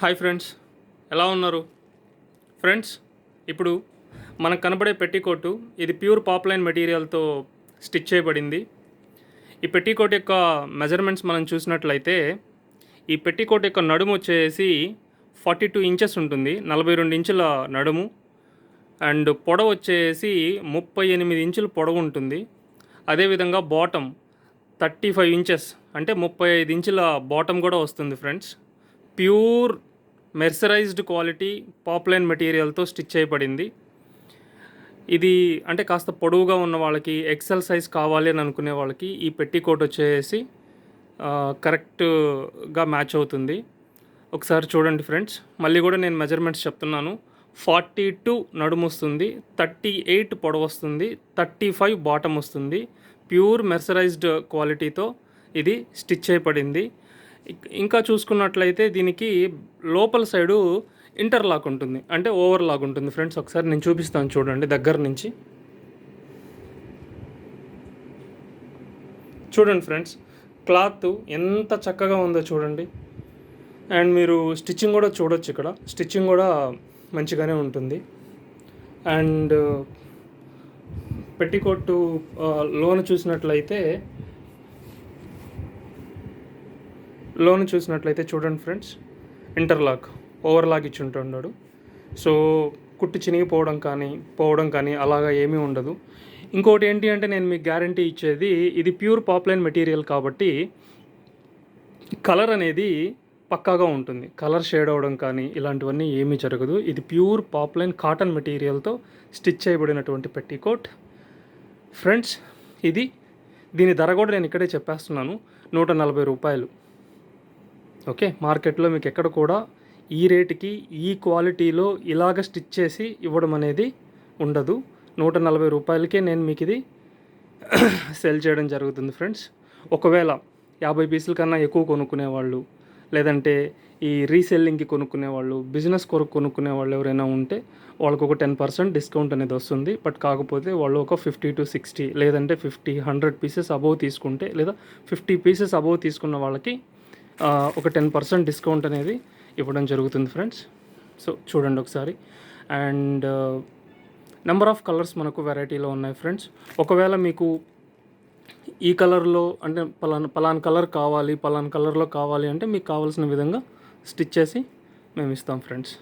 Hi friends. ఎలా ఉన్నారు? Friends ఇప్పుడు మనకు కనబడే పెట్టికోటు ఇది ప్యూర్ పాప్లైన్ మెటీరియల్తో స్టిచ్ చేయబడింది. ఈ పెట్టికోట్ యొక్క మెజర్మెంట్స్ మనం చూసినట్లయితే ఈ పెట్టికోట్ యొక్క నడుము వచ్చేసి ఫార్టీ టూ ఇంచెస్ ఉంటుంది నలభై రెండు ఇంచుల నడుము. అండ్ పొడవు వచ్చేసి ముప్పై ఎనిమిది ఇంచులు పొడవు ఉంటుంది. అదేవిధంగా బాటమ్ థర్టీ ఫైవ్ ఇంచెస్ అంటే ముప్పై ఐదు ఇంచుల బాటమ్ కూడా వస్తుంది friends. Pure mercerised quality poplin మెటీరియల్తో stitch చేయబడింది. ఇది అంటే కాస్త పొడవుగా ఉన్న వాళ్ళకి ఎక్సెల్ సైజ్ కావాలి అని అనుకునే వాళ్ళకి ఈ పెట్టికోట్ వచ్చేసి కరెక్ట్గా మ్యాచ్ అవుతుంది. ఒకసారి చూడండి ఫ్రెండ్స్ మళ్ళీ కూడా నేను మెజర్మెంట్స్ చెప్తున్నాను. ఫార్టీ టూ నడుము వస్తుంది థర్టీ ఎయిట్ పొడవు వస్తుంది థర్టీ ఫైవ్ బాటమ్ వస్తుంది. ప్యూర్ మెర్సరైజ్డ్ క్వాలిటీతో ఇది స్టిచ్ చేయబడింది. ఇంకా చూసుకున్నట్లయితే దీనికి లోపల సైడు ఇంటర్లాక్ ఉంటుంది. అంటే ఓవర్లాక్ ఉంటుంది. ఫ్రెండ్స్ ఒకసారి నేను చూపిస్తాను చూడండి దగ్గర నుంచి. చూడండి ఫ్రెండ్స్ క్లాత్ ఎంత చక్కగా ఉందో చూడండి. అండ్ మీరు స్టిచ్చింగ్ కూడా చూడొచ్చు ఇక్కడ. స్టిచ్చింగ్ కూడా మంచిగానే ఉంటుంది. అండ్ పెట్టికోట్టు లోన్ చూసినట్లయితే లోన్ చూసినట్లయితే చూడండి ఫ్రెండ్స్ ఇంటర్లాక్ ఓవర్లాక్ ఇచ్చి ఉంటున్నాడు సో కుట్టి చినిగిపోవడం కానీ పోవడం కానీ అలాగా ఏమీ ఉండదు. ఇంకోటి ఏంటి అంటే నేను మీకు గ్యారంటీ ఇచ్చేది ఇది ప్యూర్ పాప్లైన్ మెటీరియల్ కాబట్టి కలర్ అనేది పక్కాగా ఉంటుంది. కలర్ షేడ్ అవ్వడం కానీ ఇలాంటివన్నీ ఏమీ జరగదు. ఇది ప్యూర్ పాప్లైన్ కాటన్ మెటీరియల్తో స్టిచ్ చేయబడినటువంటి పెట్టికోట్ ఫ్రెండ్స్ ఇది దీని ధర కూడా నేను ఇక్కడే చెప్పేస్తున్నాను. నూట నలభై రూపాయలు. ఓకే? మార్కెట్లో మీకు ఎక్కడ కూడా ఈ రేటుకి ఈ క్వాలిటీలో ఇలాగ స్టిచ్ చేసి ఇవ్వడం అనేది ఉండదు. నూట నలభై రూపాయలకే నేను మీకు ఇది సెల్ చేయడం జరుగుతుంది ఫ్రెండ్స్ ఒకవేళ యాభై పీసుల కన్నా ఎక్కువ కొనుక్కునే వాళ్ళు లేదంటే ఈ రీసెల్లింగ్కి కొనుక్కునే వాళ్ళు బిజినెస్ కొరకు కొనుక్కునే వాళ్ళు ఎవరైనా ఉంటే వాళ్ళకు ఒక టెన్ పర్సెంట్ డిస్కౌంట్ అనేది వస్తుంది. బట్ కాకపోతే వాళ్ళు ఒక ఫిఫ్టీ టు సిక్స్టీ లేదంటే ఫిఫ్టీ హండ్రెడ్ పీసెస్ అబోవ్ తీసుకుంటే లేదా ఫిఫ్టీ పీసెస్ అబోవ్ తీసుకున్న వాళ్ళకి ఒక టెన్ పర్సెంట్ డిస్కౌంట్ అనేది ఇవ్వడం జరుగుతుంది ఫ్రెండ్స్. సో చూడండి ఒకసారి. అండ్ నెంబర్ ఆఫ్ కలర్స్ మనకు వెరైటీలో ఉన్నాయి ఫ్రెండ్స్. ఒకవేళ మీకు ఈ కలర్లో అంటే పలానా పలాన్ కలర్ కావాలి పలాన్ కలర్లో కావాలి అంటే మీకు కావాల్సిన విధంగా స్టిచ్ చేసి మేము ఇస్తాం ఫ్రెండ్స్.